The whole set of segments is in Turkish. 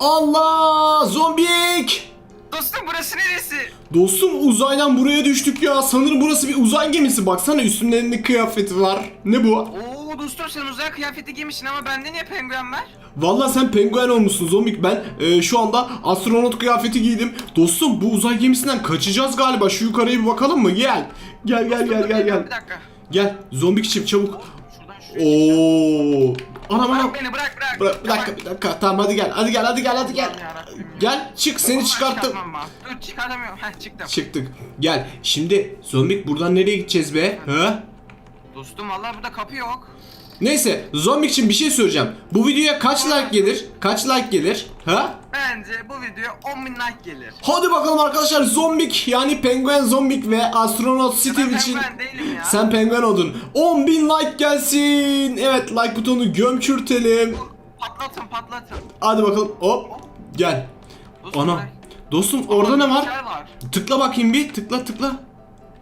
Allah zombik. Dostum burası neresi? Dostum uzaydan buraya düştük ya. Sanırım burası bir uzay gemisi. Baksana üstünlerinde kıyafeti var. Ne bu? Oo dostum sen uzay kıyafeti giymişsin ama bende niye penguen var? Vallahi sen penguen olmuşsun zombik. Ben e, şu anda astronot kıyafeti giydim. Dostum bu uzay gemisinden kaçacağız galiba. Şu yukarıya bir bakalım mı? Gel. Gel gel gel gel Bir gel. dakika. Gel zombik çift çabuk. Şuradan şuraya Oo. Anam anam. Bırak beni bırak bırak. Bırak, bir dakika bir dakika. Tamam hadi gel. Hadi gel hadi gel hadi gel. Gel çık seni çıkarttım. Dur çıkartamıyorum. Heh çıktım. Çıktık. Gel. Şimdi zombik buradan nereye gideceğiz be? Ha? Dostum vallahi burada kapı yok. Neyse zombik için bir şey söyleyeceğim. Bu videoya kaç like gelir? Kaç like gelir? Ha? Bence bu video 10.000 like gelir. Hadi bakalım arkadaşlar zombik yani penguen zombik ve astronot Steve Ben için değilim ya. sen penguen oldun. 10.000 like gelsin. Evet like butonunu gömçürtelim. Patlatın patlatın. Hadi bakalım hop gel. Dostum, Ana. Dostum orada ne var? bilgisayar var. Tıkla bakayım bir tıkla tıkla.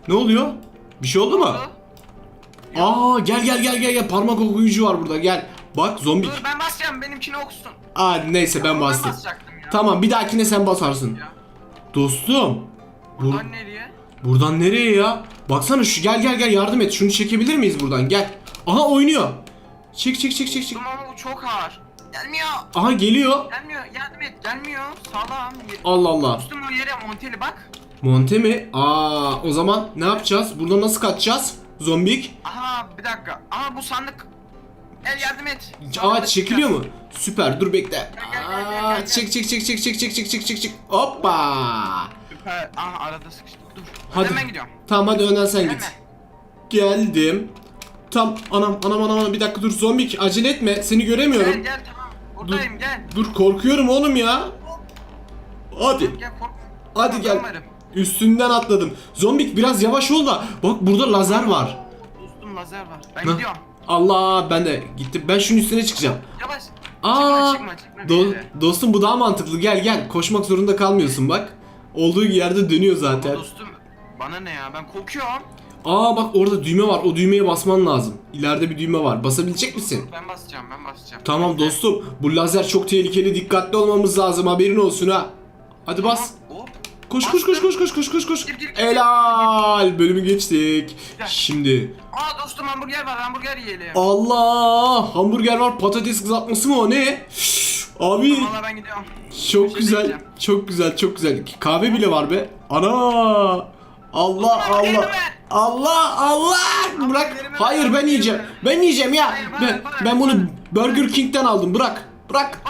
Ne oluyor? Bir şey oldu mu? Oldu. Aa gel gel gel gel gel parmak okuyucu var burada gel. Bak zombik. Dur ben basacağım benimkini okusun. Aa neyse ben bastım. basacaktım ya. Tamam bir dahakine sen basarsın. Ya. Dostum. Bu, Buradan nereye? buradan nereye ya? Baksana şu gel gel gel yardım et. Şunu çekebilir miyiz buradan? Gel. Aha oynuyor. Çek çek çek çek çek. Dostum ama bu çok ağır. Gelmiyor. Aha geliyor. Gelmiyor. Yardım et. Gelmiyor. Sağlam. Allah Allah. Dostum o yere monteli bak. Monte mi? Aa o zaman ne yapacağız? Buradan nasıl kaçacağız? Zombik. Aha bir dakika. Aha bu sandık. El yardım et. Aa çekiliyor mu? Süper dur bekle. Aa çek çek çek çek çek çek çek çek çek çek. Hoppa. Süper. Aha arada sıkıştık. Dur. Hadi. Hemen gidiyorum. Tamam hadi önden sen git. Geldim. Tam anam anam anam anam bir dakika dur zombik acele etme seni göremiyorum. Gel gel tamam. Buradayım gel. Dur korkuyorum oğlum ya. Hadi. Gel kork. Hadi gel. Korkma. Üstünden atladım. Zombik biraz yavaş ol da. Bak burada lazer var. Dostum lazer var. Ben Hah. gidiyorum. Allah ben de gittim. Ben şunun üstüne çıkacağım. Yavaş. Aa, çıkma çıkma çıkma. do- yere. dostum bu daha mantıklı. Gel gel. Koşmak zorunda kalmıyorsun bak. Olduğu yerde dönüyor zaten. Dostum bana ne ya ben korkuyorum. Aa bak orada düğme var. O düğmeye basman lazım. İleride bir düğme var. Basabilecek misin? Ben basacağım ben basacağım. Tamam dostum. Bu lazer çok tehlikeli. Dikkatli olmamız lazım. Haberin olsun ha. Hadi bas. Hop. Koş koş koş koş koş koş koş koş. Gir, gir, gir. Helal. Bölümü geçtik. Şimdi Aa dostum hamburger var hamburger yiyelim. Allah hamburger var patates kızartması mı o ne? Abi Valla ben gidiyorum. çok şey güzel diyeceğim. çok güzel çok güzel kahve bile var be. Ana Allah Allah. Allah Allah bırak. Hayır ben yiyeceğim. Ben yiyeceğim ya. Ben ben bunu Burger King'den aldım. Bırak. Bırak.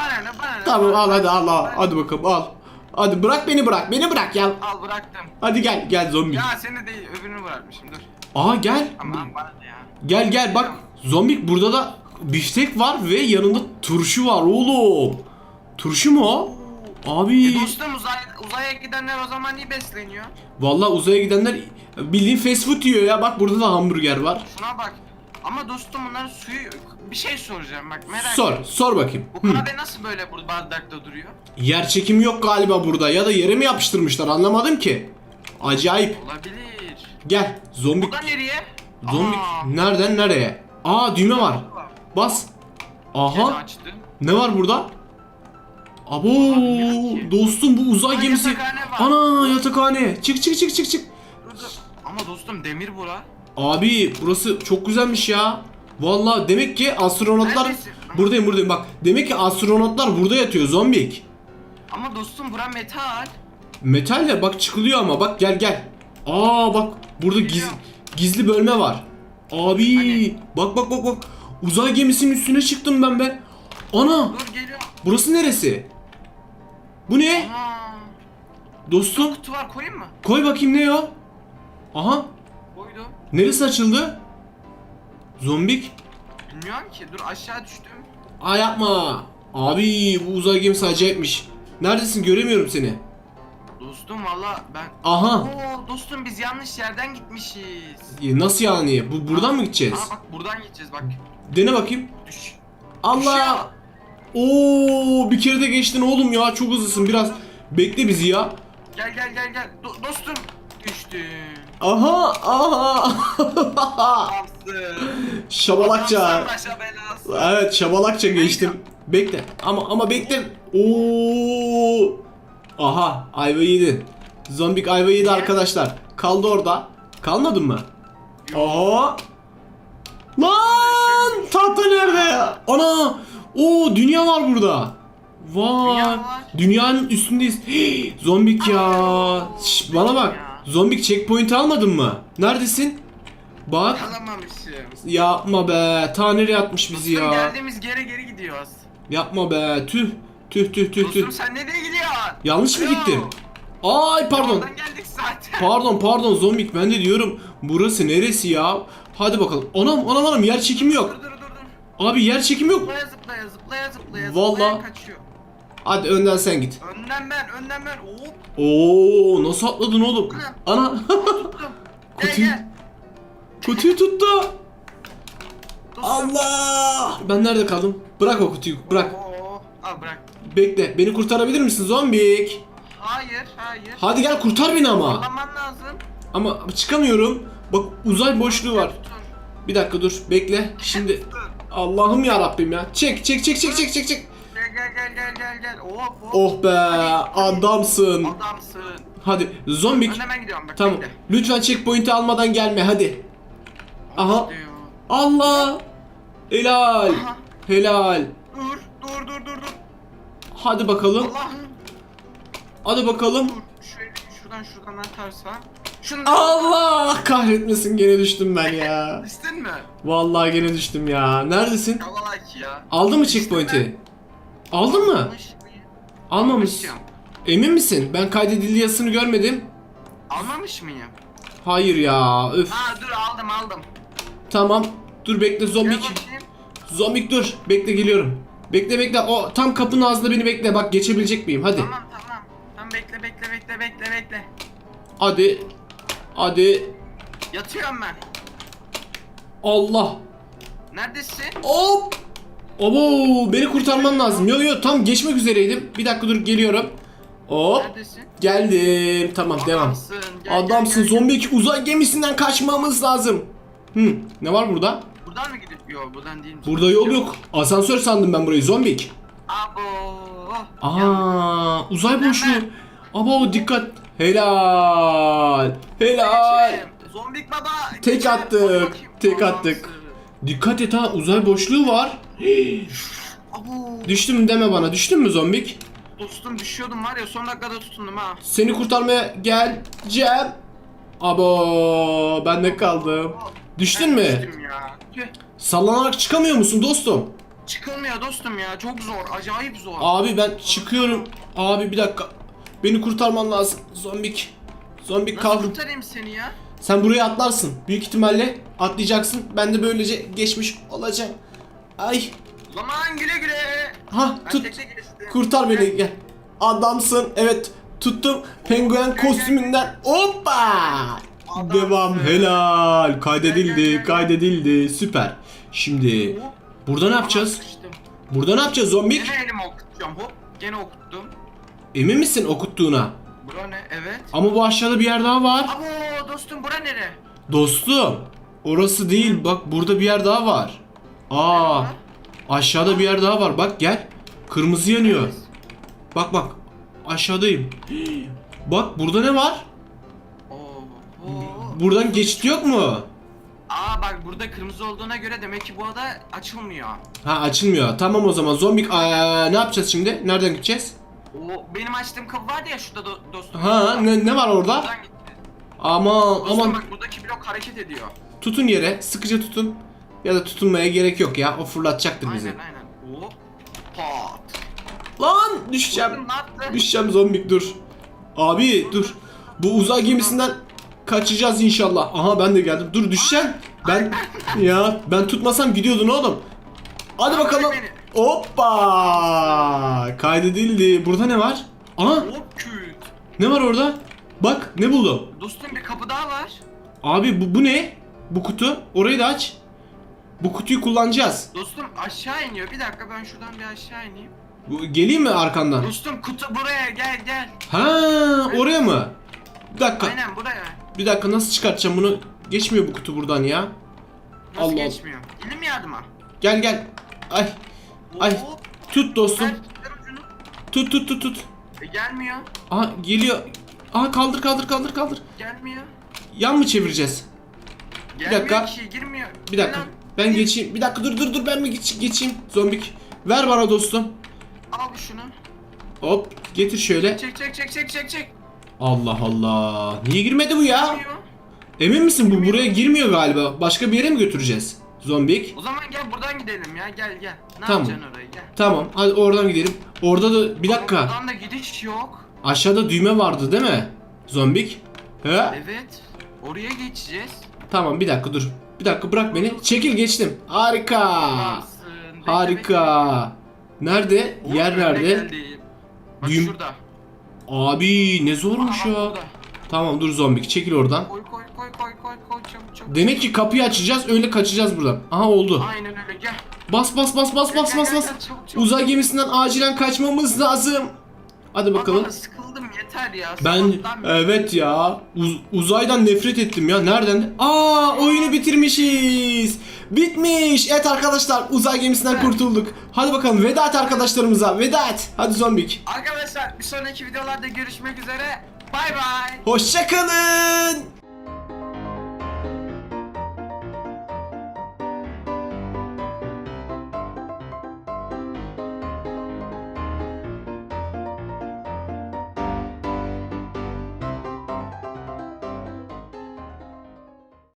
Tamam al hadi al al. Hadi bakalım al. Hadi bırak beni bırak. Beni bırak ya. Al bıraktım. Hadi gel gel zombi. Ya seni değil öbürünü bırakmışım dur. Aa gel. Aman bana ne ya. Gel gel bak zombik burada da biftek var ve yanında turşu var oğlum. Turşu mu o? Abi E dostum uzay, uzaya gidenler o zaman iyi besleniyor. vallahi uzaya gidenler bildiğin fast food yiyor ya. Bak burada da hamburger var. Şuna bak. Ama dostum bunların suyu bir şey soracağım bak merak Sor, ettim. sor bakayım. Bu kahve nasıl böyle bu bardakta duruyor? Yer çekimi yok galiba burada ya da yere mi yapıştırmışlar anlamadım ki. Acayip. Olabilir. Gel zombik. Buradan nereye? Zombik Aa, nereden nereye? Aa düğme var. Bas. Aha. Ne var burada? Abo Bilmiyorum ki. dostum bu uzay Aa, gemisi. yatakhane var. Ana yatakhane. Çık çık çık çık çık. Ama dostum demir bura. Abi burası çok güzelmiş ya. Vallahi demek ki astronotlar Neredesin? buradayım buradayım bak. Demek ki astronotlar burada yatıyor zombik. Ama dostum bura metal. Metal ya bak çıkılıyor ama bak gel gel. Aa bak burada giz, gizli bölme var. Abi Hani? bak bak bak bak. Uzay gemisinin üstüne çıktım ben be. Ana Dur geliyor. burası neresi? Bu ne? Aa, Dostum kutu var koyayım mı? koy bakayım ne o? Aha Koydum. neresi açıldı? Zombik. Bilmiyorum ki. Dur aşağı düştüm. Aa yapma. Abi bu uzay gemisi acayipmiş. Neredesin göremiyorum seni. Dostum valla ben... Aha. Oo dostum biz yanlış yerden gitmişiz. E, Nasıl yani? Bu buradan mı gideceğiz? Aa bak buradan gideceğiz bak. Dene bakayım. Düş. Allah. Oo bir kere de geçtin oğlum ya çok hızlısın biraz. Bekle bizi ya. Gel gel gel gel. Do- dostum. Düştüm. Aha aha. Şabalakça. Evet şabalakça geçtim. Bekle ama ama bekle. Oo! Aha ayva yedin. Zombik ayva yedi arkadaşlar. Kaldı orada. Kalmadın mı? Aa! Lan! Tahta nerede? Ana! Oo dünya var burada. Vay. Dünya var. Dünyanın üstündeyiz. Hii, zombik ya. Şş, bana bak. Zombik checkpoint almadın mı? Neredesin? Bak. Alamamışım. Yapma be. Ta nereye atmış bizi Dostum ya? geldiğimiz geri geri gidiyoruz. Yapma be. Tüh. Tüh tüh tüh tüh. Dostum sen nereye gidiyorsun? Yanlış mı Alo. gittim? Ay pardon. Oradan geldik zaten. Pardon pardon zombik ben de diyorum burası neresi ya? Hadi bakalım. Anam anam anam yer çekimi Dur yok. dur dur dur. Abi yer çekimi yok. Zıplaya zıplaya zıplaya zıplaya Vallahi. zıplaya kaçıyor. Hadi önden sen git. Önden ben önden ben. Hop Oo nasıl atladın oğlum? Ana tuttum. Gel Kutuyu- gel. kutuyu tuttu. Dostum. Allah! Ben nerede kaldım? Bırak o kutuyu bırak. Oo, Al bırak. Bekle beni kurtarabilir misin zombik? Hayır hayır. Hadi gel kurtar beni ama. Anlaman lazım. Ama çıkamıyorum. Bak uzay boşluğu var. Tutun. Bir dakika dur bekle. Şimdi. Allah'ım ya Rabbim ya. Çek çek çek çek çek çek çek. Gel gel gel gel gel. Hop hop. Oh be Hadi, adamsın. Adamsın. Hadi zombik. Ben hemen gidiyorum bak. Tamam. bekle. Lütfen checkpoint'i almadan gelme hadi. Aha. Allah. Helal. Aha. Helal. Dur dur dur dur dur. Hadi bakalım. Allah'ım. Hadi bakalım. Dur. Şöyle şuradan şuradan atarsa. Şunu da Allah kahretmesin gene düştüm ben ya. Düştün mü? Vallahi gene düştüm ya. Neredesin? Yalalak ya. Aldın mı checkpoint'i? Aldın mı? Almamış. Almışım. Emin misin? Ben kaydedildi yazısını görmedim. Almamış mıyım? Hayır ya. Öf. Ha dur aldım aldım. Tamam. Dur bekle Gel zombik. bakayım. Zombik dur. Bekle geliyorum. Bekle bekle. O tam kapının ağzında beni bekle. Bak geçebilecek miyim? Hadi. Tamam tamam. Tamam bekle bekle bekle bekle bekle. Hadi. Hadi. Yatıyorum ben. Allah. Neredesin? Hop. Obo beni kurtarman lazım. Yo yo tam geçmek üzereydim. Bir dakika dur geliyorum. Hop. Neredesin? Geldim. Tamam devam. Adamsın. Gel, Adamsın gel, gel, zombi iki uzay gemisinden kaçmamız lazım. Hı, ne var burada? Buradan mı gidiyor? Yok buradan değil mi? Burada yol yok. Asansör sandım ben burayı zombik. Abo. Aa, uzay boşluğu. Abo dikkat. Helal. Helal. Zombik baba. Tek attık, tek attık. Dikkat et ha uzay boşluğu var. Düştüm deme bana. Düştün mü zombik? Dostum düşüyordum var ya son dakikada tutundum ha. Seni kurtarmaya geleceğim. Abo ben de kaldım. Düştün Ben mü? Düştüm ya. Tüh. Sallanarak çıkamıyor musun dostum? Çıkılmıyor dostum ya çok zor acayip zor. Abi ben çıkıyorum. Abi bir dakika. Beni kurtarman lazım. Zombik. Zombik Nasıl kaldım. kurtarayım seni ya? Sen buraya atlarsın. Büyük ihtimalle atlayacaksın. Ben de böylece geçmiş olacağım. Ay. Zaman güle güle. Ha Ben tut. geçtim. Kurtar beni gel. Adamsın. Evet. Tuttum. Penguen kostümünden. Hoppa. Adamsın. Devam. Helal. Kaydedildi. Gel, gel, gel. Kaydedildi. Süper. Şimdi burada ne yapacağız? Sıçtım. Burada ne yapacağız zombik? Gene elimi okutacağım hop. Gene okuttum. Emin misin okuttuğuna? Bura ne? Evet. Ama bu aşağıda bir yer daha var. Abo dostum bura nere? Dostum. Orası değil. Bak burada bir yer daha var. Aa. Aşağıda bir yer daha var. Bak gel. Kırmızı yanıyor. Bak bak. Aşağıdayım. Bak burada ne var? Buradan geçit yok mu? Aa bak burada kırmızı olduğuna göre demek ki bu ada açılmıyor. Ha açılmıyor. Tamam o zaman. Zombik Aa, ne yapacağız şimdi? Nereden gideceğiz? O benim açtığım kapı vardı ya şurada do- dostum. Ha ne, ne var orada? Gitti. Aman Dostum aman bak buradaki blok hareket ediyor. tutun yere. Sıkıca tutun. Ya da tutunmaya gerek yok ya. O fırlatacaktır bizi. Aynen aynen. Hop. Pat. Lan düşeceğim. Düşeceğim zombik dur. Abi dur. Bu uzay gemisinden kaçacağız inşallah. Aha ben de geldim. Dur düşeceğim. Ben ya ben tutmasam gidiyordun oğlum. Hadi bakalım. Hoppa! Kaydedildi. Burada ne var? Küt. ne var orada? Bak ne buldum. Dostum bir kapı daha var. Abi bu, bu ne? Bu kutu. Orayı da aç. Bu kutuyu kullanacağız. Dostum aşağı iniyor. Bir dakika ben şuradan bir aşağı ineyim. Bu, geleyim mi arkandan? Dostum kutu buraya gel gel. Ha oraya mı? Bir dakika. Aynen buraya. Bir dakika nasıl çıkartacağım bunu? Geçmiyor bu kutu buradan ya. Nasıl Allah. geçmiyor? Elim yardıma. Gel gel. Ay. Ay. Hop. Tut dostum. Ver, ver ucunu. Tut tut tut tut. E, gelmiyor. Aha geliyor. Aha kaldır kaldır kaldır kaldır. Gelmiyor. Yan mı çevireceğiz? Gelmiyor dakika. ki girmiyor. Bir dakika. Lan, Ben geçeyim. Bir dakika dur dur dur ben mi geç, geçeyim? Zombik. Ver bana dostum. Al şunu. Hop getir şöyle. Çek çek çek çek çek çek. Allah Allah. Niye girmedi bu ya? Girmiyor. Emin misin bu buraya girmiyor galiba. Başka bir yere mi götüreceğiz? Zombik. O zaman gel buradan gidelim ya gel gel. Ne Tamam. yapacaksın orayı gel. Tamam hadi oradan gidelim. Orada da bir Ama dakika. Buradan da gidiş yok. Aşağıda düğme vardı değil mi? Zombik. He? Evet. Oraya geçeceğiz. Tamam bir dakika dur. Bir dakika bırak beni. Çekil geçtim. Harika. Harika. Nerede? Yer Oğlum, önüne nerede? Bak Düğüm- şurada. Abi ne zormuş Aha, ya. burada. Tamam dur zombik çekil oradan. Koy koy koy koy koy koy çabuk çabuk. Demek ki kapıyı açacağız öyle kaçacağız buradan. Aha oldu. Aynen öyle gel. Bas bas bas bas Gel, bas gel, bas gel, bas. gel, çabuk, çabuk. Uzay gemisinden acilen kaçmamız lazım. Hadi bakalım. Sıkıldım yeter ya. Ben sabahtan beri. evet ya uz- uzaydan nefret ettim ya. Nereden? Aa oyunu bitirmişiz. Bitmiş. Evet arkadaşlar uzay gemisinden Evet. kurtulduk. Hadi bakalım veda et arkadaşlarımıza. Veda et. Hadi zombik. Arkadaşlar bir sonraki videolarda görüşmek üzere. Bay bay. Hoşçakalın.